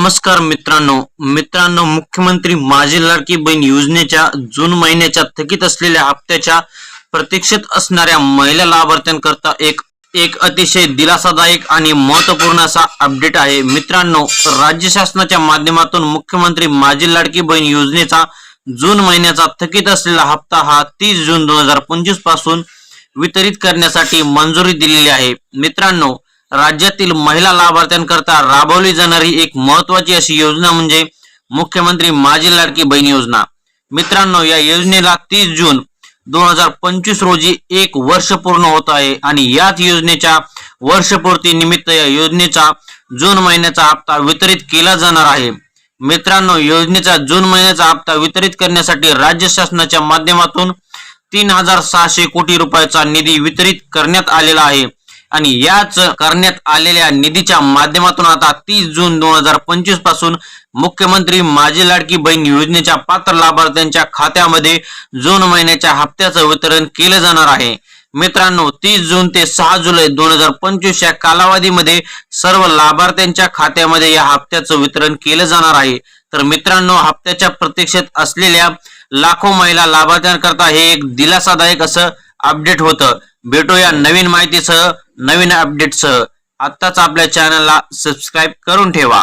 नमस्कार मित्रांनो. मित्रांनो मुख्यमंत्री माझी लाडकी बहीण योजनेच्या जून महिन्याच्या थकीत असलेल्या हप्त्याच्या प्रतीक्षेत असणाऱ्या महिला लाभार्थ्यांकरता एक एक अतिशय दिलासादायक आणि महत्त्वपूर्ण असा अपडेट आहे. मित्रांनो राज्य शासनाच्या माध्यमातून मुख्यमंत्री माझी लाडकी बहीण योजनेचा जून महिन्याचा थकीत असलेला हप्ता हा तीस जून दोन हजार पंचवीसपासून वितरित करण्यासाठी मंजुरी दिलेली आहे. मित्रांनो राज्यातील महिला लाभार्थ्यांकरता राबवली जाणारी एक महत्वाची अशी योजना म्हणजे मुख्यमंत्री माझी लाडकी बहीण योजना. मित्रांनो या योजनेला तीस जून दोन हजार पंचवीस रोजी एक वर्ष पूर्ण होत आहे आणि याच योजनेच्या वर्षपूर्ती निमित्त या योजनेचा जून महिन्याचा हप्ता वितरित केला जाणार आहे. मित्रांनो योजनेचा जून महिन्याचा हप्ता वितरित करण्यासाठी राज्य शासनाच्या माध्यमातून तीन हजार सहाशे कोटी रुपयाचा निधी वितरित करण्यात आलेला आहे. आणि याच करण्यात आलेल्या निधीच्या माध्यमातून आता तीस जून दोन हजार पंचवीसपासून मुख्यमंत्री माझी लाडकी बहीण योजनेच्या पात्र लाभार्थ्यांच्या खात्यामध्ये जून महिन्याच्या हप्त्याचं वितरण केलं जाणार आहे. मित्रांनो तीस जून ते सहा जुलै दोन हजार पंचवीस या कालावधीमध्ये सर्व लाभार्थ्यांच्या खात्यामध्ये या हप्त्याचं वितरण केलं जाणार आहे. तर मित्रांनो हप्त्याच्या प्रतीक्षेत असलेल्या लाखो महिला लाभार्थ्यांकरता हे एक दिलासादायक असं अपडेट होतं. भेटूया नवीन माहितीसह नवीन अपडेटसह आत्ताच आपल्या चॅनलला सबस्क्राईब करून ठेवा.